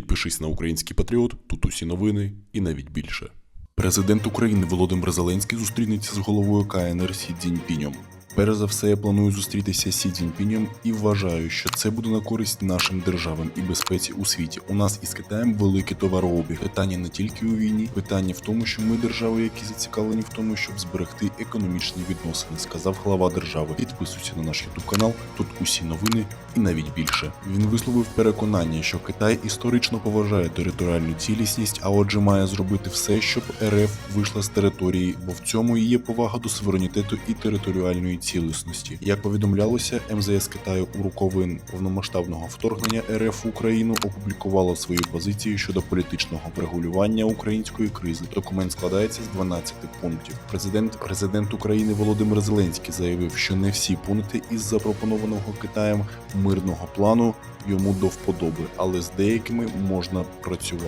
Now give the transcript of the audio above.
Підпишись на український патріот, тут усі новини і навіть більше. Президент України Володимир Зеленський зустрінеться з головою КНР Сі Цзіньпінем. Перш за все, я планую зустрітися з Сі Цзіньпінем і вважаю, що це буде на користь нашим державам і безпеці у світі. У нас із Китаєм великий товарообіг. Питання не тільки у війні, питання в тому, що ми держави, які зацікавлені в тому, щоб зберегти економічні відносини, сказав глава держави. Підписуйся на наш ютуб канал. Тут усі новини і навіть більше. Він висловив переконання, що Китай історично поважає територіальну цілісність, а отже, має зробити все, щоб РФ вийшла з території, бо в цьому і є повага до суверенітету і територіальної цілісності. Як повідомлялося, МЗС Китаю у роковин повномасштабного вторгнення РФ в Україну опублікувало свої позиції щодо політичного врегулювання української кризи. Документ складається з 12 пунктів. Президент президент України Володимир Зеленський заявив, що не всі пункти із запропонованого Китаєм мирного плану йому до вподоби, але з деякими можна працювати.